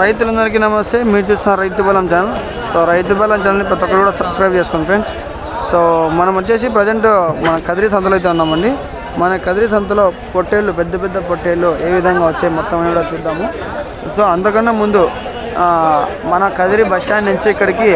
రైతులందరికీ నమస్తే. మీరు చూస్తున్న రైతు బలం ఛానల్. సో రైతు బలం ఛానల్ని ప్రతి ఒక్కరు కూడా సబ్స్క్రైబ్ చేసుకోండి ఫ్రెండ్స్. సో మనం వచ్చేసి ప్రజెంట్ మన కదిరి సంతలో అయితే ఉన్నామండి. మన కదిరి సంతలో పొట్టేళ్ళు పెద్ద పెద్ద పొట్టేళ్ళు ఏ విధంగా వచ్చాయి మొత్తం అని కూడా చూద్దాము. సో అంతకన్నా ముందు మన కదిరి బస్ స్టాండ్ నుంచి ఇక్కడికి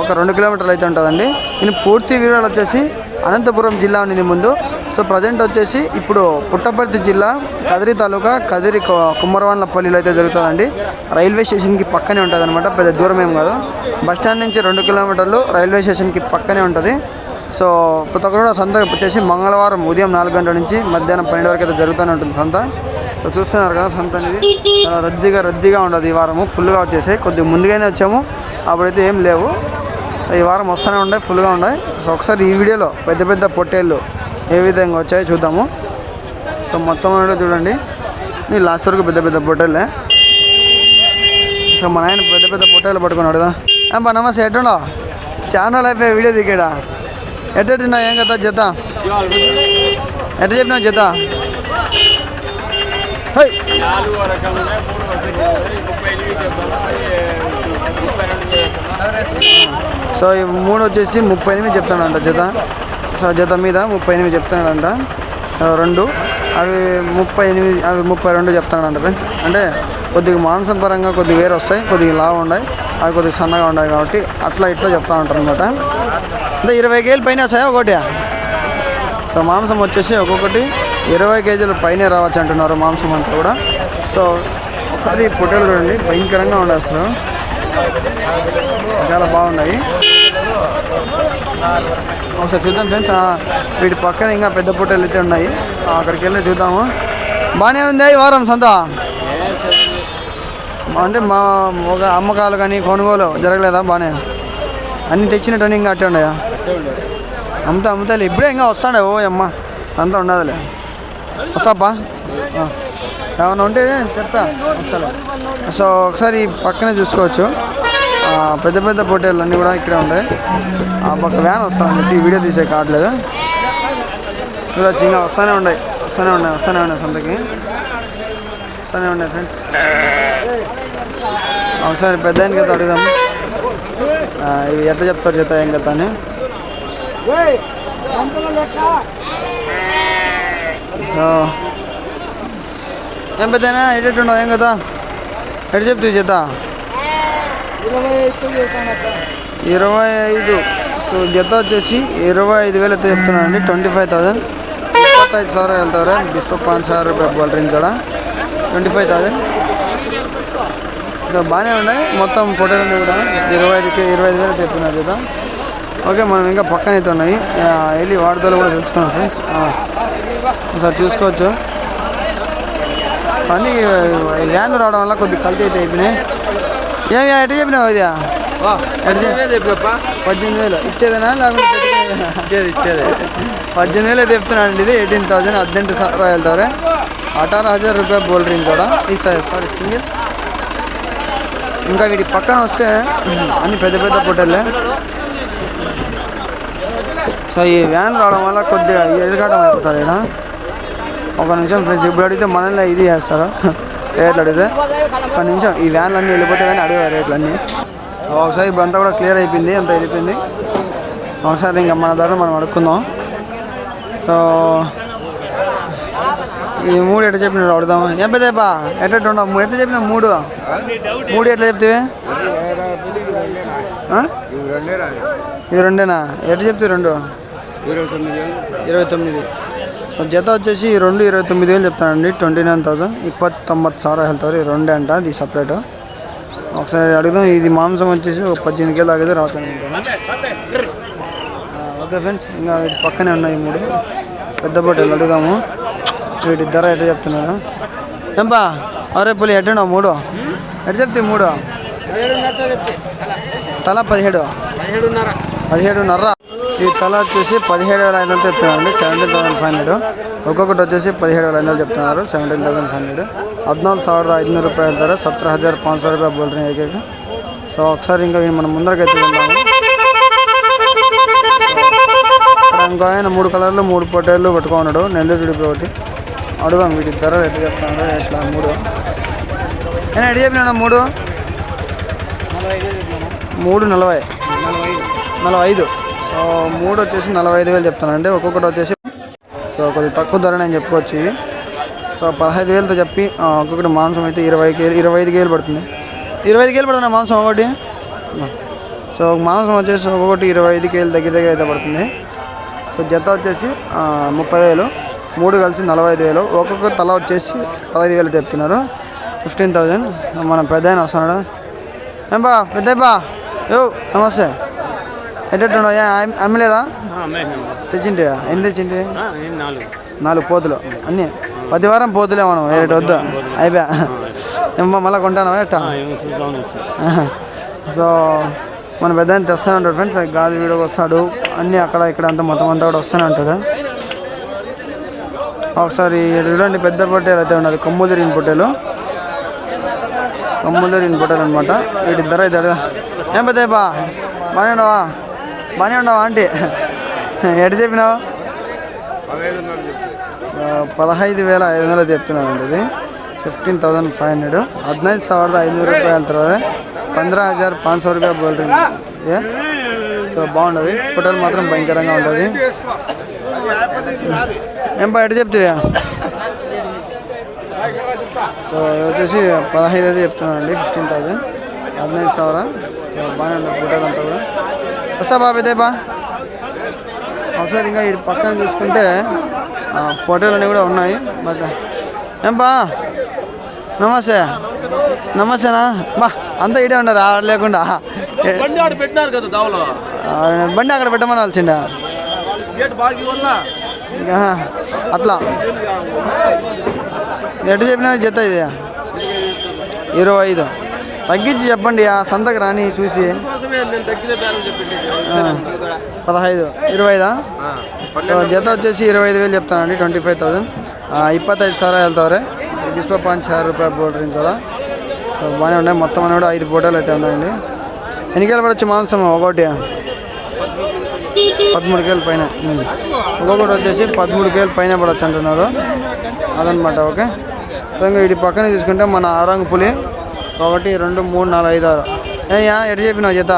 ఒక రెండు కిలోమీటర్లు అయితే ఉంటుందండి. నేను పూర్తి వివరాలు వచ్చేసి అనంతపురం జిల్లా నుండి ముందు సో ప్రజెంట్ వచ్చేసి ఇప్పుడు పుట్టపర్తి జిల్లా కదిరి తాలూకా కదిరి కొ- కుమ్మరవాన్లపల్లిలో అయితే జరుగుతుందండి. రైల్వే స్టేషన్కి పక్కనే ఉంటుంది అనమాట పెద్ద దూరం ఏం కాదు. బస్ స్టాండ్ నుంచి రెండు కిలోమీటర్లు రైల్వే స్టేషన్కి పక్కనే ఉంటుంది. సో ప్రతి ఒక్కరు కూడా సంత వచ్చేసి మంగళవారం ఉదయం నాలుగు గంటల నుంచి మధ్యాహ్నం పన్నెండు వరకు అయితే జరుగుతూనే ఉంటుంది సంత. సో చూస్తున్నారు కదా సంత అనేది. రద్దీగా రద్దీగా ఉండదు ఈ వారము. ఫుల్గా వచ్చేసాయి. కొద్దిగా ముందుగానే వచ్చాము. అప్పుడైతే ఏం లేవు. ఈ వారం వస్తూనే ఉన్నాయి ఫుల్గా ఉన్నాయి. సో ఒకసారి ఈ వీడియోలో పెద్ద పెద్ద పొట్టేళ్ళు ఏ విధంగా వచ్చాయో చూద్దాము. సో మొత్తం కూడా చూడండి. నీ లాస్ట్ వరకు పెద్ద పెద్ద పొట్టలే. సో మన ఆయన పెద్ద పెద్ద పొట్టలు పట్టుకున్నాడు కదా. ఏం బా నమస్తే ఎట్టుండో ఛానల్ అయిపోయి వీడియో దిగాడా? ఎట్టటిన్నా ఏం కదా జత? ఎట్ట చెప్పినా జత? సో ఈ మూడు వచ్చేసి ముప్పై ఎనిమిది చెప్తాడంట జత. జత మీద ముప్పై ఎనిమిది చెప్తున్నాడంట. రెండు. అవి ముప్పై ఎనిమిది అవి ముప్పై రెండు చెప్తున్నాడంట ఫ్రెండ్స్ అంటే కొద్దిగా మాంసం పరంగా కొద్దిగా వేరు వస్తాయి కొద్దిగా లావు ఉన్నాయి అవి కొద్దిగా సన్నగా ఉన్నాయి కాబట్టి అట్లా ఇట్లా చెప్తా ఉంటారు అనమాట అంటే ఇరవై కేజీలు పైన వస్తాయా ఒకటి? సో మాంసం వచ్చేసి ఒక్కొక్కటి ఇరవై కేజీల పైనే రావచ్చు అంటున్నారు మాంసం అంతా కూడా. సో ఒకసారి ఈ పొట్టేలు చూడండి భయంకరంగా ఉండే అసలు చాలా బాగున్నాయి. ఒకసారి చూద్దాం ఫ్రెండ్స్. వీటి పక్కన ఇంకా పెద్ద పొట్టలు అయితే ఉన్నాయి. అక్కడికి వెళ్ళి చూద్దాము. బాగానే ఉంది ఈ వారం సొంత. అంటే మా ఒక అమ్మకాలు కానీ కొనుగోలు జరగలేదా? బాగానే అన్నీ తెచ్చినట్టు ఇంకా అట్టే ఉన్నాయా? అమ్ముతా అమ్ముతాయి ఇప్పుడే ఇంకా వస్తాడే. ఓ అమ్మ సంత ఉండదులే. వస్తాపా? ఏమైనా ఏమన్నా ఉంటే చెప్తా. అసలు సో ఒకసారి పక్కనే చూసుకోవచ్చు. పెద్ద పెద్ద పొట్టేళ్ళు అన్నీ కూడా ఇక్కడే ఉంటాయి. ఆ పక్క వ్యాన్ వస్తాను వీడియో తీసే కావట్లేదు. చూడొచ్చు చిన్న వస్తూనే ఉన్నాయి. వస్తూనే ఉన్నాయి వస్తూనే ఉన్నాయి సొంతకి. వస్తూనే ఉన్నాయి ఫ్రెండ్స్. ఒకసారి పెద్ద ఆయనకి అయితే అడుగుదాం. ఇవి ఎట్లా చెప్తారు చెప్తా ఏం కదా అని. సో ఏం పెద్దనా ఎటెట్టుండవు ఏం కదా ఎటు చెప్తూ చేత ఇరవై ఐదు. సో జత వచ్చేసి ఇరవై ఐదు వేలు అయితే చెప్తున్నాను అండి ట్వంటీ ఫైవ్ థౌసండ్ కొత్త ఇప్పత్తైదు సార్ వెళ్తారా బిస్పో పాంచ్ సార్ రూపాయలు రింగ్ కూడా. ట్వంటీ ఫైవ్ థౌసండ్ సో బాగానే ఉన్నాయి. మొత్తం ఫోటోలన్నీ కూడా. ఇరవై ఐదుకి ఇరవై ఐదు వేలు చెప్తున్నారు కదా ఓకే మనం ఇంకా పక్కనైతే ఉన్నాయి. వెళ్ళి వాడుదలు కూడా తెలుసుకున్నాం ఫ్రెండ్స్. సార్ చూసుకోవచ్చు. అన్నీ వ్యాన్లు రావడం వల్ల కొద్దిగా కల్తీ అయితే అయిపోయినాయి. ఏమి ఎటు చెప్పినావు ఇది పద్దెనిమిది వేలు ఇచ్చేదేనా? లేకుంటే ఇచ్చేది ఇచ్చేది పద్దెనిమిది వేలు చెప్తున్నానండి ఇది. ఎయిటీన్ థౌజండ్ అర్జెంటు రాయల్ ద్వారా అఠారు హజార్ రూపాయ బోల్ రింగ్ కూడా. ఇస్తాయి సారీ సింగిల్. ఇంకా వీటికి పక్కన వస్తే అన్ని పెద్ద పెద్ద పొట్టలే సో ఈ వ్యాన్ రావడం వల్ల కొద్దిగా ఎరగడం అయిపోతుంది ఇక్కడ ఒక నిమిషం ఫ్రెండ్స్ ఇప్పుడు అడిగితే మనల్ని ఇది చేస్తారు? రేట్లు అడిగితే? ఒక నిమిషం ఈ వ్యాన్లు అన్నీ వెళ్ళిపోతే కానీ అడిగారు రేట్లు అన్నీ ఒకసారి ఇప్పుడు అంతా కూడా క్లియర్ అయిపోయింది అంతా వెళ్ళిపోయింది. ఒకసారి ఇంకా మన ధర మనం అడుక్కుందాం. సో ఈ మూడు ఎట్లా చెప్పిన అడుగుదాం. ఏం పెద్దపా ఎట్ట ఉండవు ఎట్లా చెప్పిన మూడు? మూడు ఎట్లా చెప్తే ఇవి రెండేనా? ఎట్లా చెప్తే రెండు? ఇరవై తొమ్మిది. జత వచ్చేసి రెండు ఇరవై తొమ్మిది వేలు చెప్తానండి. Twenty nine thousand. ఇప్పటి తొంభై సార్ వెళ్తారు రెండు అంట ఇది సపరేట్ ఒకసారి అడుగుదాం ఇది మాంసం వచ్చేసి ఒక పద్దెనిమిది కేలు ఆగైతే రావట్లేదు ఓకే ఫ్రెండ్స్ ఇంకా వీటి పక్కనే ఉన్నాయి మూడు. పెద్ద బొట్టెలు అడుగుదాము. వీటి ధర ఎట్లా చెప్తున్నారు? ఏంపా? అరే పులి ఎట్టండి మూడు? ఎట్లా చెప్తే మూడు? తల పదిహేడు. పదిహేడున్నర? ఈ తల వచ్చేసి పదిహేడు వేల ఐదు వందలు చెప్తున్నారండి. సెవెంటీన్ థౌసండ్ ఫైవ్ హండ్రెడ్ ఒక్కొక్కటి వచ్చేసి పదిహేడు వేల ఐదు వందలు చెప్తున్నారు. సెవెంటీన్ థౌసండ్ ఫైవ్ హండ్రెడ్ ఐదు ಸಾವಿರದ ಐದುನೂರು ರೂಪಾಯಿ ಅಂತಾರೆ. హజార్ ಹಜಾರ್ ಪಾಂಚ್ ಸಾವಿರ ರೂಪಾಯಿ ಬೋಲ್ರಿ ఏకైక సో ఒకసారి ఇంకా మనం ముందరకైతే వెళ్ళాము ఇంకా ఆయన మూడు కలర్లు మూడు పొట్టేళ్ళు పట్టుకున్నాడు. నెల్లూరు విడిపి ఒకటి. అడుగుదాం వీటి ధర ఎట్లా చెప్తాను ఎట్లా మూడు. నేను ఎడి చెప్పినా మూడు? మూడు నలభై. నలభై ఐదు. సో మూడు వచ్చేసి నలభై ఐదు వేలు చెప్తానండి. ఒక్కొక్కటి వచ్చేసి సో కొద్దిగా తక్కువ ధర నేను చెప్పుకోవచ్చు సో పదహైదు వేలతో చెప్పి ఒక్కొక్కటి మాంసం అయితే ఇరవై కేలు ఇరవై ఐదు కేలు పడుతుంది. ఇరవై ఐదు కేలు పడుతుంది మాంసం ఒకటి? సో మాంసం వచ్చేసి ఒక్కొక్కటి ఇరవై ఐదు కేలు దగ్గర దగ్గర అయితే పడుతుంది. సో జత వచ్చేసి ముప్పై వేలు మూడు కలిసి నలభై ఐదు వేలు. ఒక్కొక్క తల వచ్చేసి పదహైదు వేలు చెప్తున్నారు. Fifteen thousand. మన పెద్ద ఆయన వస్తున్నాడు. ఏం బా పెద్ద బా యో నమస్తే. ఎట్టెట్టున్నావు అమ్మలేదా? తెచ్చింటి ఎన్ని తెచ్చింటి? నాలుగు. నాలుగు పోతులు. అన్నీ. పది వారం పోతులే మనం. వేరే వద్దు? అయిపోయా. మళ్ళీ కొంటానా ఎట్టా? సో మన పెద్ద తెస్తూనే ఉంటాడు ఫ్రెండ్స్. గాలి వీడియోకి వస్తాడు. అన్నీ అక్కడ ఇక్కడ అంతా మొత్తం అంతా కూడా వస్తూనే ఉంటాడు ఒకసారి చూడండి పెద్ద పొట్టేలు అయితే ఉన్నది. కొమ్ములు తిరిగిన పొట్టేలు. కొమ్ములు తిరిగిన పొట్టేలు అనమాట వీటి ధర అయితే. ఏం పెద్ద బా బాగానే ఉండవా బాగానే ఉండవా ఆంటీ ఎటు చెప్పినావు ఆ, పదహైదు వేల ఐదు వందలు చెప్తున్నానండి ఇది ఫిఫ్టీన్ థౌసండ్ ఫైవ్ హండ్రెడ్ ಹದಿನೈದು ಸಾವಿರದ ಐನೂರು ರೂಪಾಯಿ ಹೇಳ್ತಾರೆ పంద్రా హజార్ పాంచ్ సో రూపాయ బోల్ రింగ్ ఏ సో బాగుంటుంది హోటల్ మాత్రం భయంకరంగా ఉంటుంది ఏం బా ఎటు చెప్తావా సో ఇది వచ్చేసి పదహైదు అయితే చెప్తున్నానండి ఫిఫ్టీన్ థౌసండ్ హదినైదు ಸಾವಿರ సో బాగానే ఉంటుంది హోటల్ అంతా కూడా వస్తా బాబు ఇదే బా ఒకసారి ఇంకా ఇటు పక్కన చూసుకుంటే పొటేలు అనేవి కూడా ఉన్నాయి బట్ ఏం బా? నమస్తే. నమస్తేనా? బా అంతా ఇడే ఉండరు ఆడ లేకుండా. పెట్టినారు కదా దావలో. బండి అక్కడ పెట్టమనాల్సిండా? అట్లా. ఎటు చెప్పినా జత ఇది. ఇరవై ఐదు. తగ్గించి చెప్పండి ఆ సంతకు రాని చూసి. పదహైదు. ఇరవై ఐదా సో జత వచ్చేసి ఇరవై ఐదు వేలు చెప్తానండి ట్వంటీ ఫైవ్ థౌసండ్. ఇప్పత్తైదు సారా వెళ్తావరే? జిస్పా పాంచ్ సార్ రూపాయ బోర్డర్ సారా? సో బాగానే ఉన్నాయి. మొత్తం అని కూడా ఐదు ఫోటోలు అయితే ఉన్నాయండి. ఎన్నికలు పడవచ్చు మాంసం? ఒకటి. పదమూడు కేలు పైన. ఒక్కొక్కటి వచ్చేసి పదమూడు కేలు పైన పడవచ్చు అంటున్నారు. అదనమాట ఓకే? సో ఇంకా వీటి పక్కన తీసుకుంటే మన ఆరంగ పులి. ఒకటి రెండు మూడు నాలుగు ఐదు ఆరు. ఏయ్యా ఎటు చెప్పినావు చేత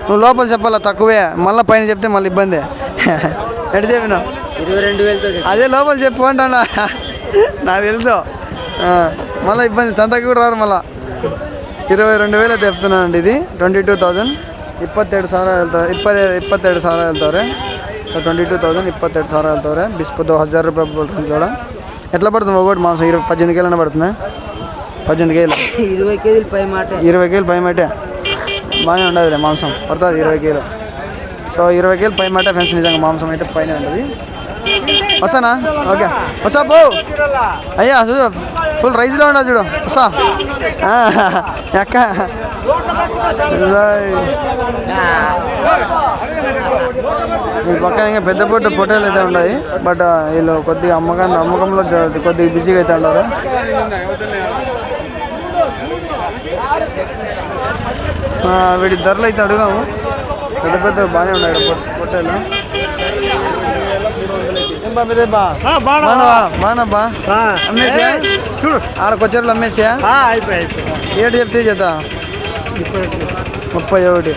నువ్వు లోపల చెప్పాలా తక్కువే మళ్ళీ పైన చెప్తే మళ్ళీ ఇబ్బంది ఎటు చెప్పినావు ఇరవై రెండు వేలతో అదే లోపల చెప్పు అంటాడా నాకు తెలుసు ఆ, మళ్ళీ ఇబ్బంది సంతకి కూడా రారు మళ్ళీ ఇరవై రెండు వేలు అయితే చెప్తున్నానండి ఇది ట్వంటీ టూ థౌజండ్ ಇಪ್ಪತ್ತೆರಡು ಸಾವಿರ ಹೇಳ್ತಾರೆ ಇಪ್ಪ ಇಪ್ಪತ್ತೆರಡು ಸಾವಿರ ಹೇಳ್ತಾರೆ ట్వంటీ టూ థౌసండ్ ఇప్పత్తెడు సార్ వెళ్తారు బిస్పతో హజార్ రూపాయలు పడుతుంది చూడ ఎట్లా పడుతుంది ఒకటి మాంసం ఇరవై పద్దెనిమిది కేలు పడుతుంది పద్దెనిమిది కేలు ఇరవై కేజీలు పై మాట ఇరవై కేలు పై మట్టే బాగానే ఉండదులే మాంసం. పడుతుంది ఇరవై కేలు. సో ఇరవై కేలు పై మాట ఫ్రెండ్స్ నిజంగా మాంసం అయితే పైన ఉంటుంది. వస్తానా? ఓకే. వస్తా పో. అయ్యా చూడు ఫుల్ రైస్లో ఉండదు చూడు. వస్తా. ఆ, ఎక్క ఈ పక్కన ఇంకా పెద్ద పొట్ట పొట్టేలు అయితే ఉన్నాయి. బట్ వీళ్ళు కొద్దిగా అమ్మకాన్ని అమ్మకంలో కొద్దిగా బిజీగా అయితే ఉన్నారు. వీటి ధరలు అయితే అడుగుదాము పెద్ద పెద్ద బాగానే ఉన్నాయి ఈడ పొట్- పొట్టేలు ఏం బా పెద్ద బా బాగున్నావా బాగున్నా బా అమ్మేసా చూడు ఆడకొచ్చారు అమ్మేసా అయిపోయి ఏడు చెప్తే చేత ముప్పై ఒకటి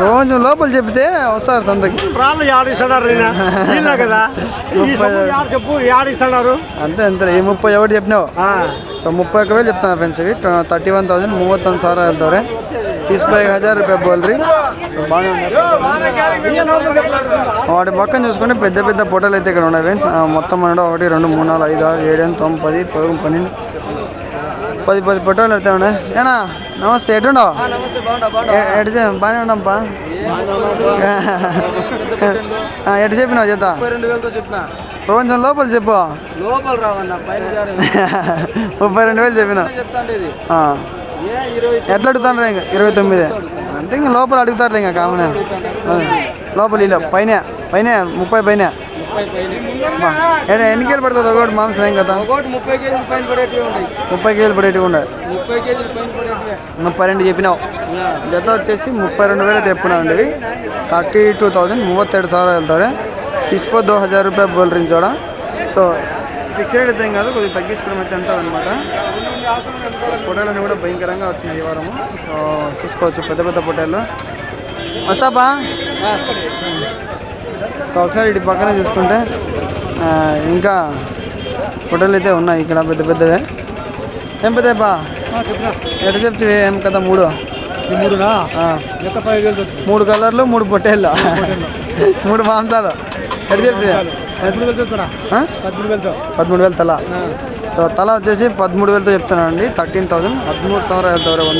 రోజు లోపల చెప్తే వస్తారు సంతకి రాళ్ళు ఆడిస్తున్నారు నిన్న కదా ఈ సొమ్ము యాడ చెప్పు ఆడిస్తున్నారు అంతే అంతే ఈ ముప్పై ఒకటి చెప్పినావు సో ముప్పై ఒక వేలు చెప్తాను ఫ్రెండ్స్ ఇవి ತರ್ಟಿ ಒನ್ ತೌಸಂಡ್ ಮೂವತ್ತೊಂದು ಸಾವಿರ ಹೇಳ್ತಾರೆ తీసిపోయి హజార్ రూపాయ బోల్రీ సో బాగానే ఉన్నాయి వాటి పక్కన చూసుకుంటే పెద్ద పెద్ద పొటలు అయితే ఇక్కడ ఉన్నాయి మొత్తం మనలో ఒకటి రెండు మూడు నాలుగు ఐదు ఆరు ఏడు ఎనిమిది తొమ్మిది పది పదకొండు పన్నెండు పది పది పొటాలు అయితే ఉన్నాయి. ఏనా? నమస్తే ఎటుండవు ఎటు చే- బాగానే ఉన్నాంపా? ఎటు చెప్పినావు చేత చెప్పిన. కొంచెం లోపల చెప్పు. ముప్పై రెండు వేలు చెప్పినావు. ఎట్లా అడుగుతాను ఇంకా? ఇరవై తొమ్మిది. అంతే ఇంకా లోపల అడుగుతారు ఇంకా కామన్. లోపల ఇలా పైన పైన ముప్పై పైన. ఎన్ని కేజీలు పడుతుంది? ఒకటి మాంసం ఏం కదా ముప్పై కేజీలు పడేటివి ఉన్నాయి ముప్పై రెండు చెప్పినావు. జత వచ్చేసి ముప్పై రెండు వేలు తెప్పున్నాను ఇవి. థర్టీ టూ థౌజండ్ మూవత్తేడు సార్ వెళ్తారు తీసుకో దో హజార్ రూపాయ బోల్ రించోడా సో ఫిక్స్డ్ అయితే కాదు కొద్దిగా తగ్గించుకోవడం అయితే ఉంటుంది అనమాట పొటేలన్నీ కూడా భయంకరంగా వచ్చినాయి ఈ వారము. సో చూసుకోవచ్చు పెద్ద పెద్ద పొటేళ్ళు వస్తాపా సో ఒకసారి ఇటు పక్కనే చూసుకుంటే ఇంకా పొటేలు అయితే ఉన్నాయి ఇక్కడ పెద్ద పెద్దవే. ఏం పెద్దపా ఎట చెప్తే ఏం కదా మూడు. మూడు కలర్లు మూడు పొట్టేళ్ళు మూడు మాంసాలు. ఎట చెప్తే పదమూడు వేలు తల. సో తల వచ్చేసి పదమూడు వేలతో చెప్తున్నానండి. Thirteen thousand. పదమూడు ಸಾವಿರ ಹೇಳ್ತವ್ರೆ ఇరవై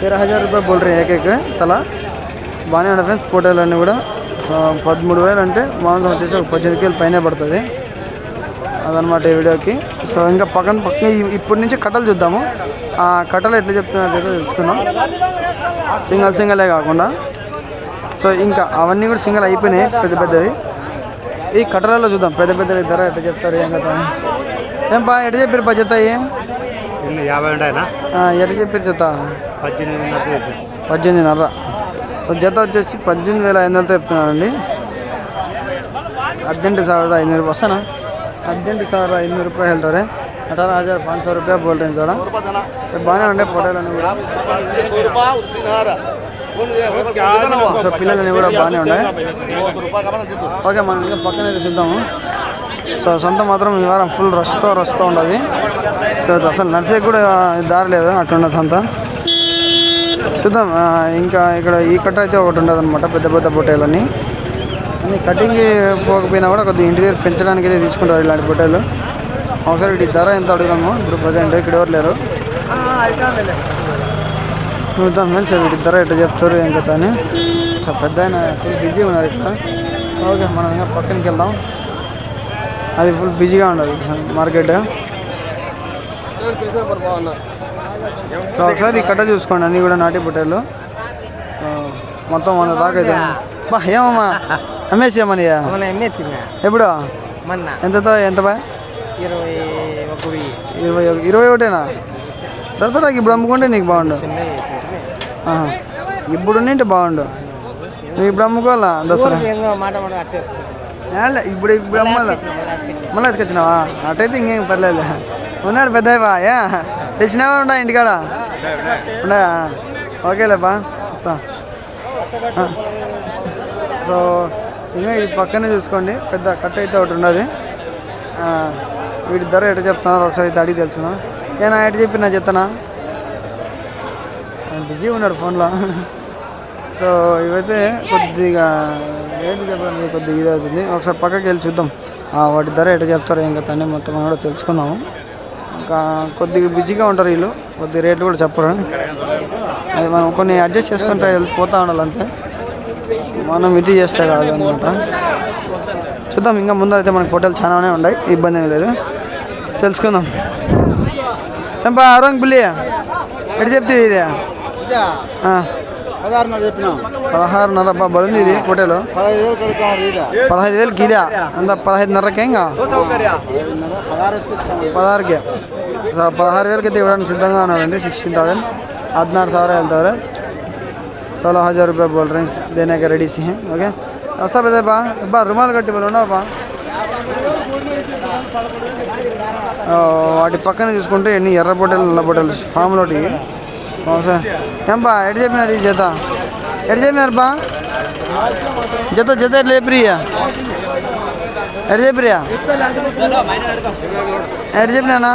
ತೇರ రూపాయలు ರೂಪಾಯಿ ಬೋಲ್ರಿ ఏకైక తల. బాగానే ఉన్న ఫ్రెండ్స్ ఫోటోలు అన్నీ కూడా పదమూడు వేలు అంటే మాంసం వచ్చేసి ఒక పద్దెనిమిది కేలు పైన పడుతుంది. అదనమాట ఈ వీడియోకి. సో ఇంకా పక్కన పక్కన ఇప్పటి నుంచి కట్టలు చూద్దాము. ఆ కట్టలు ఎట్లా చెప్తున్నట్లయితే తెలుసుకున్నాం సింగల్ సింగలే కాకుండా. సో ఇంకా అవన్నీ కూడా సింగల్ అయిపోయినాయి పెద్ద పెద్దవి. ఈ కట్టలలో చూద్దాం పెద్ద పెద్దవి ధర ఎట్లా చెప్తారు ఏం కదా ఏం బా ఎట్లా చెప్పారు పా జత అయ్యి ఇన్ని యాభై ఉంటాయినా ఎట్లా చెప్పారు జత పద్దెనిమిది పద్దెనిమిదిన్నర సో జత వచ్చేసి పద్దెనిమిది వేల ఐదు వందలతో చెప్తున్నానండి ಹದಿನೆಂಟು ಸಾವಿರದ ಐನೂರು ರೂಪಾಯಿ ಹೊಸನಾ ಹದಿನೆಂಟು ಸಾವಿರದ ಐನೂರು ರೂಪಾಯಿ ಹೇಳ್ತಾರೆ ಅಠಾರ ಹಜಾರ್ ಪಾಂಚ್ ಸौ ರೂಪಾಯಿ ಬೋಲ್ ರೇಂಜ್ ಅವರ బాగానే ఉండే ఫోటోలన్నీ కూడా సో పిల్లలన్నీ కూడా బాగానే ఉన్నాయి. ఓకే మనం ఇంకా పక్కన అయితే చూద్దాము సో సొంత మాత్రం ఈ వారం ఫుల్ రష్తో రష్తో ఉండదు సో అసలు నడిచేకి కూడా దారి లేదు అట్లున్నది అంతా. చూద్దాం ఇంకా ఇక్కడ ఈ కట్ట అయితే ఒకటి ఉండదు అనమాట పెద్ద పెద్ద పొట్టేలన్నీ అన్ని కటింగ్ పోకపోయినా కూడా కొద్దిగా ఇంటి దగ్గర పెంచడానికి అయితే తీసుకుంటారు ఇలాంటి పొట్టేలు ఒకసారి వీటి ధర ఎంత అడుగుదాము? ఇప్పుడు ప్రజెంట్ ఇక్కడ ఎవరు లేరు? చూద్దాం ఫ్రెండ్స్ వీటి ధర ఎట్లా చెప్తారు ఏం కదా అని. సో పెద్ద ఆయన ఫుల్ బిజీ ఉన్నారు ఇక్కడ. ఓకే మనం ఇంకా పక్కనకి వెళ్దాం. అది ఫుల్ బిజీగా ఉండదు మార్కెట్ సో ఒకసారి కట్ట చూసుకోండి అన్నీ కూడా నాటి పొట్టేలు సో మొత్తం వంద దాకా అయితే బా ఏమమ్మా? అమ్మేసామనియా మన ఎమ్మెత్తిన ఎప్పుడు? మొన్న. ఎంతతో ఎంత బా? ఇరవై ఇరవై ఇరవై ఒకటేనా? దసరాకి ఇప్పుడు అమ్ముకుంటే నీకు బాగుండు. ఇప్పుడు ఉండింటే బాగుండు. నువ్వు ఇప్పుడు అమ్ముకోవాలా దసరా? ఇప్పుడు ఇప్పుడు అమ్మాలా మళ్ళా తీసుకొచ్చినావా అటైతే ఇంకేం పర్లేదు ఉన్నాడు పెద్దవా ఏ? తెచ్చినావా ఉండా ఇంటికాడ? ఉండా? ఓకేలేపా వస్తా. ఆ. సో ఇంకా ఈ పక్కనే చూసుకోండి పెద్ద కట్ట అయితే ఒకటి ఉన్నది. ఆ, వీటి ధర ఎట చెప్తున్నారు? ఒకసారి అయితే అడిగి తెలుసుకున్నా ఏనా ఎట చెప్పి నా చెప్తానా? బిజీ ఉన్నాడు ఫోన్లో. సో ఇవైతే కొద్దిగా రేటు చెప్పడానికి కొద్దిగా ఇది అవుతుంది. ఒకసారి పక్కకి వెళ్ళి చూద్దాం. వాటి ధర ఎటు చెప్తారో ఇంకా కదా మొత్తం కూడా తెలుసుకుందాము. ఇంకా కొద్దిగా బిజీగా ఉంటారు వీళ్ళు. కొద్ది రేట్లు కూడా చెప్పరు. అది మనం కొన్ని అడ్జస్ట్ చేసుకుంటే పోతా ఉండాలి అంతే. మనం ఇది చేస్తే కాదు అనమాట చూద్దాం. ఇంకా ముందరైతే మనకి హోటల్ చాలానే ఉన్నాయి. ఇబ్బంది ఏమి లేదు. తెలుసుకుందాం. ఏంపా ఆరోగ్య పిల్లి ఎటు చెప్తే ఇది? పదహారున్నర చెప్పినాం పదహారున్నర బా బలుంది ఇది పొట్టేలు పదహైదు వేలు కడుతాం ఇదా పదహైదు వేలు కిలా అంత పదహైదున్నరకే ఇంకా పదహారు వచ్చి పదహారుకే సో పదహారు వేలకి అయితే ఇవ్వడానికి సిద్ధంగా ఉన్నాడండి సిక్స్టీన్ థౌసండ్ ಹದಿನಾರು ಸಾವಿರ ಹೇಳ್ತಾವ್ರೆ ಸೋಲೋ ಹಜಾರ್ ರೂಪಾಯಿ ಬೋಲ್ ರೈಸ್ ದೇನೆಗೆ ರೆಡಿ ಸಿ ಓಕೆ ಹೊಸ ಬೆದೆ ಬಾ ಬಾ ರುಮಾಲ್ ಕಟ್ಟಿ బల్ ఉండవా వాటి పక్కన చూసుకుంటే ఎన్ని ఎర్ర పొట్టెలు నల్ల పొట్టెలు ఫామ్లోటి ఏంబా ఎటు చెప్పినారు ఈ జత? ఎట్ చెప్పినారు బా? జత జత ఎట్లా చెప్పిరియా ఎటు చెప్పిరియా ఎటు చెప్పినానా?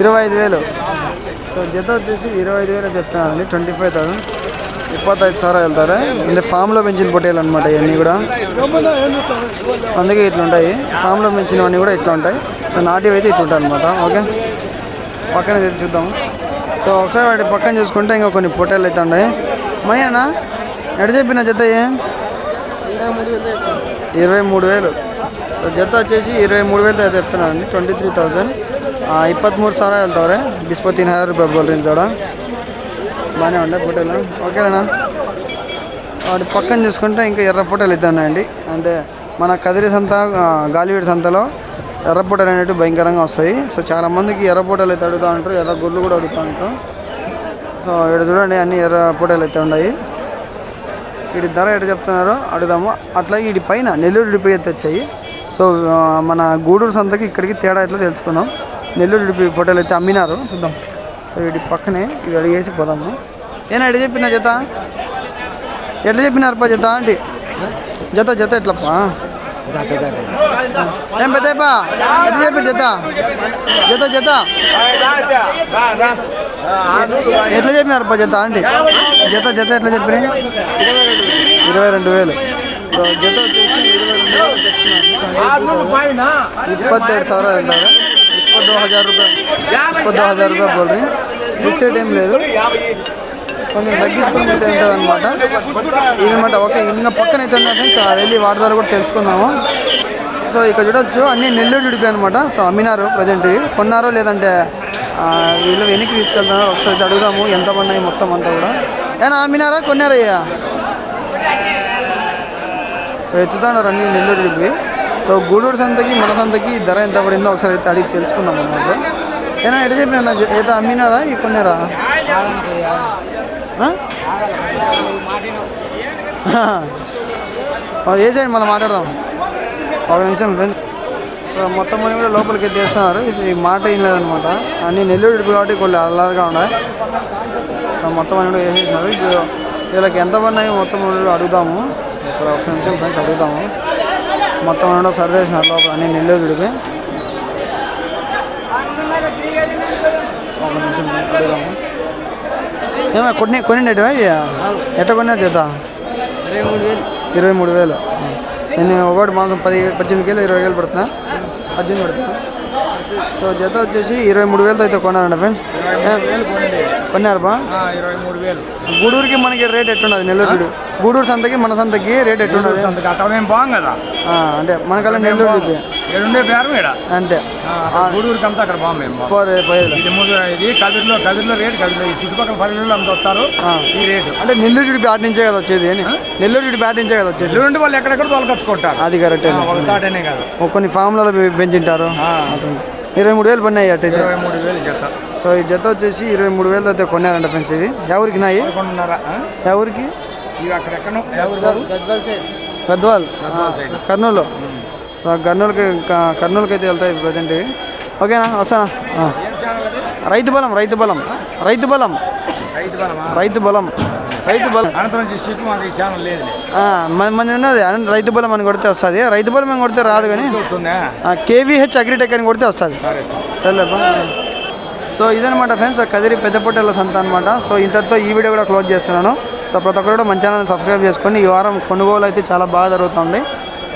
ఇరవై ఐదు వేలు. సో జత వచ్చేసి ఇరవై ఐదు వేలు చెప్తున్నానండి ట్వంటీ ఫైవ్ థౌసండ్. ఐదు సార్ వెళ్తారు? అంటే ఫామ్లో పెంచిన పొట్టేలు అనమాట ఇవన్నీ కూడా. అందుకే ఇట్లుంటాయి ఫామ్లో పెంచినవన్నీ కూడా ఇట్లా ఉంటాయి. సో నాటివి అయితే ఇట్లుంటాయి అనమాట ఓకే? పక్కన చూద్దాము సో ఒకసారి వాటి పక్కన చూసుకుంటే ఇంకా కొన్ని ఫోటోలు అయితే ఉన్నాయి. మనీ అన్న ఎడ చెప్పిన జత ఇరవై మూడు వేలు. సో జత వచ్చేసి ఇరవై మూడు వేలతో అయితే చెప్తున్నానండి ట్వంటీ త్రీ థౌజండ్. ಇಪ್ಪತ್ತ್ಮೂರು సార్లు ಹೇಳ್ತಾವ್ರೆ ಬಿಸ್ಪತ್ತಿನ ಹಜಾರ್ ರೂಪಾಯಿ రేంజ్ కూడా బాగానే ఉండే ఫోటోలు. ఓకేనా? వాటి పక్కన చూసుకుంటే ఇంకా ఎర్ర ఫోటోలు ఇద్దానండి అంటే మన కదిరి సంత గాలివీడి సంతలో ఎర్రపూటలు అనేవి భయంకరంగా వస్తాయి. సో చాలామందికి ఎర్రపూటలు అయితే అడుగుతూ ఉంటారు ఎర్ర గుడ్లు కూడా అడుగుతూ ఉంటారు. సో ఇక్కడ చూడండి అన్ని ఎర్ర అయితే ఉన్నాయి. వీటి ధర ఎట్లా చెప్తున్నారో అడుగుదాము. అట్లాగే వీటి పైన నెల్లూరు డిపో అయితే వచ్చాయి. సో మన గూడూరు సంతకి ఇక్కడికి తేడా ఎట్లా తెలుసుకుందాం. నెల్లూరు ఇడిపి పూటలు అయితే అమ్మినారు. చూద్దాం. సో వీటి పక్కనే ఇవి అడిగేసి పోదాము. ఏనా ఎట్లా చెప్పిన జత? ఎట్లా చెప్పినారు పా జత? అంటే జత జత ఎట్లప్పా దాపే దాపే ఏం పెద్దప్పా ఎట్లా చెప్పారు జత జత జత ఎట్లా చెప్పినారప్ప జత అండి జత జత ఎట్లా చెప్పిన ఇరవై రెండు వేలు. జత ఇప్పత్తేడు సవర వెళ్తారు ఇప్ప హజార్ రూపాయ ఇప్ప హజార్ రూపాయ బోల్ రీ ఫిక్స్డ్ ఏం లేదు. కొంచెం తగ్గించుకుంటే ఉంటుంది అనమాట ఇదనమాట ఓకే ఇంకా పక్కన అయితే ఉన్నాయి ఫ్రెండ్స్ వెళ్ళి వాటి ద్వారా కూడా తెలుసుకుందాము. సో ఇక్కడ చూడొచ్చు అన్ని నెల్లూరు ఉడిపి అనమాట సో అమ్మినారు ప్రజెంట్. కొన్నారో లేదంటే వీళ్ళు వెనక్కి తీసుకెళ్తున్నారు ఒకసారి అడుగుదాము ఎంత పడినాయి మొత్తం అంతా కూడా. ఏనా అమ్మినారా కొన్నారా సో ఎత్తుతున్నారు అన్ని నెల్లూరు ఉడిపి సో గూడూరు సంతకి మన సంతకి ధర ఎంత పడిందో ఒకసారి అయితే అడిగి తెలుసుకుందాం అన్నమాట. ఏనా ఎటు చెప్పినా ఏదో అమ్మినారా ఈ కొన్నారా? వేసేయండి మళ్ళీ మాట్లాడదాం. ఒక నిమిషం ఫ్రెండ్. సో మొత్తం మనీ కూడా లోపలికి ఎత్తేస్తున్నారు. ఈ మాట ఏం లేదనమాట. అన్ని నెల్లూరు ఇడుపు కాబట్టి కొన్ని అల్లరిగా ఉన్నాయి. మొత్తం మనీ కూడా వేసేసినారు ఇప్పుడు వీళ్ళకి ఎంత పడినాయి మొత్తం మనీ కూడా అడుగుదాము. ఇప్పుడు ఒక నిమిషం ఫ్రెండ్స్ అడుగుదాము. మొత్తం మనీ కూడా సరిదేసినారు లోపల అన్ని నెల్లూరు ఇడిపి ఒక నిమిషం అడుగుదాము. ఏమో కొన్ని కొనిండేటివా? ఎట్ట కొన్నారు చేత? ఇరవై మూడు వేలు. నేను ఒకటి మాంసం పది పద్దెనిమిది వేలు ఇరవై వేలు పడుతున్నా. పద్దెనిమిది పడుతున్నా. సో జత వచ్చేసి ఇరవై మూడు వేలతో అయితే కొన్నారండి ఫ్రెండ్స్ కొన్నారు బా ఇరవై మూడు వేలు. గూడూరుకి మనకి రేట్ ఎట్లున్నది నెల్లూరు గూడూరు సంతకి మన సంతకి రేట్ ఎట్లున్నది అంటే మనకల్లా నెల్లూరు ఏడుండే ఈడ అంతే. గూడూరుకి అంతా అక్కడ బాగుంది పోరే పోయేది. ఇది మూడు ఇది కదిరిలో కదిరిలో రేటు కదిరిలో ఈ చుట్టుపక్కల అంత వస్తారు ఈ రేటు. అంటే నెల్లూరు బ్యాట్ నుంచే కదా వచ్చేది అని. నెల్లూరు బ్యాట్ నుంచే కదా వచ్చేది. వాళ్ళు ఎక్కడెక్కడ తోలకొచ్చుకుంటారు అది కరెక్టే. కాదు. కొన్ని ఫామ్లలో పెంచింటారు. ఇరవై మూడు వేలు పడినాయి అట్టయితే ఇరవై మూడు వేలు జత. సో ఈ జత వచ్చేసి ఇరవై మూడు వేలు అయితే కొన్నారంట ఫ్రెండ్స్ ఇవి. ఎవరికి నాయి? ఎవరికి గద్వాల్ సైడ్. కర్నూలు. సో కర్నూలుకి కర్నూలుకి అయితే వెళ్తాయి ప్రజెంట్ ఇవి ఓకేనా వస్తానా? రైతు బలం రైతు బలం. రైతు బలం. రైతు బలం. రైతు బలం. మన ఉన్నది రైతు బలం అని కొడితే వస్తుంది. రైతు బలం అని కొడితే రాదు కానీ. కేవీహెచ్ అగ్రిటెక్ అని కొడితే వస్తుంది. సరే సరేలేపా సో ఇదనమాట ఫ్రెండ్స్ కదిరి పెద్ద పొట్టేళ్ళ సంత అనమాట సో ఇంతటితో ఈ వీడియో కూడా క్లోజ్ చేస్తున్నాను. సో ప్రతి ఒక్కరు కూడా మన ఛానల్ సబ్స్క్రైబ్ చేసుకొని ఈ వారం కొనుగోలు అయితే చాలా బాగా జరుగుతుంది.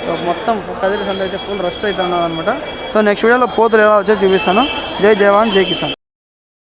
సో మొత్తం కదిరి సంత అయితే ఫుల్ రష్ అవుతున్నది అనమాట సో నెక్స్ట్ వీడియోలో పోతులు ఎలా వచ్చో చూపిస్తాను. జై జవాన్ జై కిసాన్.